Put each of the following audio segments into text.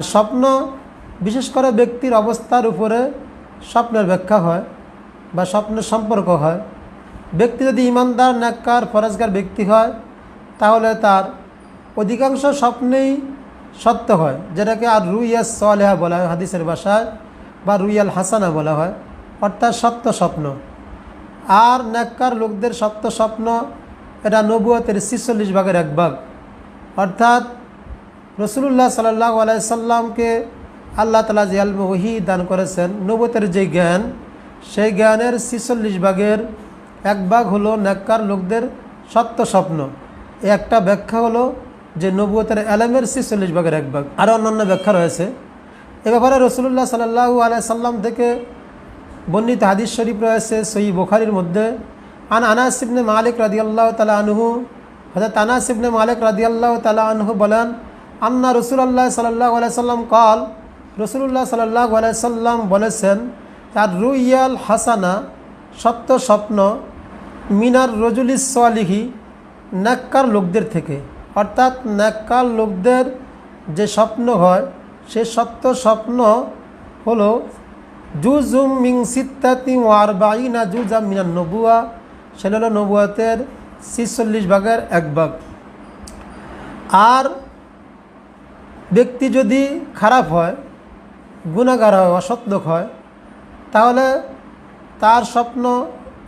স্বপ্ন, বিশেষ করে ব্যক্তির অবস্থার উপরে স্বপ্নের ব্যাখ্যা হয় বা স্বপ্নের সম্পর্ক হয়। ব্যক্তি যদি ইমানদার, ন্যাক্কার, ফরজগার ব্যক্তি হয়, তাহলে তার অধিকাংশ স্বপ্নেই সত্য হয়, যেটাকে আর রুইয়াস সলেহা বলা হয় হাদিসের ভাষায় বা রুইয়াল হাসানা বলা হয়, অর্থাৎ সত্য স্বপ্ন। আর ন্যাক্কার লোকদের সত্য স্বপ্ন, এটা নবুয়তের ছিচল্লিশ ভাগের এক ভাগ। অর্থাৎ রসুল্লাহ সাল্লাহ আলাইসাল্লামকে আল্লাহ তালা যে আলম ওহি দান করেছেন নবতের যে জ্ঞান, সেই জ্ঞানের ছিচল্লিশ ভাগের এক ভাগ হলো ন্যাক্কার লোকদের সত্য স্বপ্ন। একটা ব্যাখ্যা হলো যে নবুয়তের আলমের ছিচল্লিশ ভাগের এক ভাগ। আরও অন্যান্য ব্যাখ্যা রয়েছে। এ ব্যাপারে রসুল্লাহ সাল্লাহু আলাইসাল্লাম থেকে বর্ণিত হাদিস শরীফ রয়েছে সই বোখারির মধ্যে। আন আনাস ইবনে মালিক রাদিয়াল্লাহু তালা আনহু হজরত আনাস মালিক রাদিয়াল্লাহু তালা আনহু বলেন আন্না রসুল্লাহ সাল্লাহ আলাইসাল্লাম কল রসুল্লাহ সাল্লাহ আলাইসাল্লাম বলেছেন, তার রুইয়াল হাসানা সত্য স্বপ্ন মিনার রজুলিস সোয়ালিহি ন্যাক্কার লোকদের থেকে। অর্থাৎ ন্যাক্কার লোকদের যে স্বপ্ন হয়, সে সত্য স্বপ্ন হলো জুজুম মিং সিত্তাতি ওয়ার বাইনা জুজা মিনার নবুয়া। সেটা হলো নবুয়াতের ছিচল্লিশ ভাগের এক ভাগ। আর ব্যক্তি যদি খারাপ হয় গুণাগার হয়, অসৎলোক হয়, তাহলে তার স্বপ্ন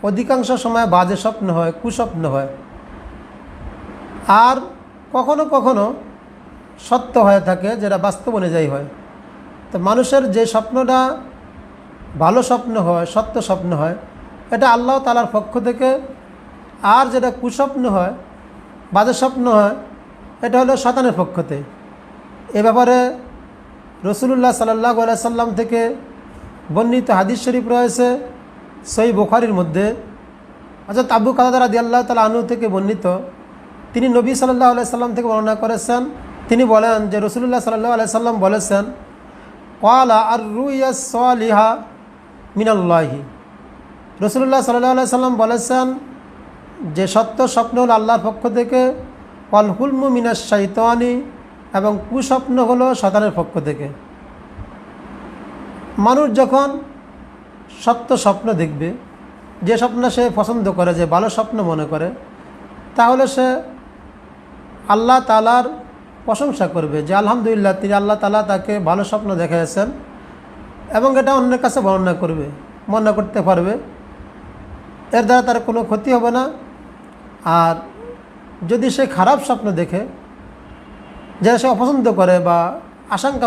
অধিকাংশ সময় বাজে স্বপ্ন হয়, কুস্বপ্ন হয়। আর কখনো কখনো সত্য হয়ে থাকে যেটা বাস্তব অনুযায়ী হয়। তো মানুষের যে স্বপ্নটা ভালো স্বপ্ন হয়, সত্য স্বপ্ন হয়, এটা আল্লাহ তালার পক্ষ থেকে আর যেটা কুস্বপ্ন হয়, বাজে স্বপ্ন হয়, এটা হলো শতানের পক্ষতে এ ব্যাপারে রসুল্লাহ সাল্লাহ সাল্লাম থেকে বর্ণিত হাদিস শরীফ রয়েছে সই বোখারির মধ্যে। আচ্ছা আবু কাদার আদি আল্লাহ তালা আনু থেকে বর্ণিত। তিনি নবী সাল্লাহ আলাইসাল্লাম থেকে বর্ণনা করেছেন। তিনি বলেন যে রসুল্লাহ সাল্লাহ আলাইসাল্লাম বলেছেন কলা আর রুইয়া সালিহা মিনাল্লাহি রসুল্লাহ সাল্লাহ সাল্লাম বলেছেন যে সত্য স্বপ্ন হল আল্লাহর পক্ষ থেকে কল হুলমু মিনাস শাইতানি এবং কুস্বপ্ন হলো শতানের পক্ষ থেকে। মানুষ যখন সত্য স্বপ্ন দেখবে, যে স্বপ্ন সে পছন্দ করে, যে ভালো স্বপ্ন মনে করে, তাহলে সে আল্লাহ তালার প্রশংসা করবে যে আলহামদুলিল্লাহ তিনি আল্লাহ তালা তাকে ভালো স্বপ্ন দেখাইছেন এবং এটা অন্যের কাছে বর্ণনা করবে, বর্ণনা করতে পারবে। এর দ্বারা তার কোনো ক্ষতি হবে না। আর যদি সে খারাপ স্বপ্ন দেখে যেটা সে অপছন্দ করে বা আশঙ্কা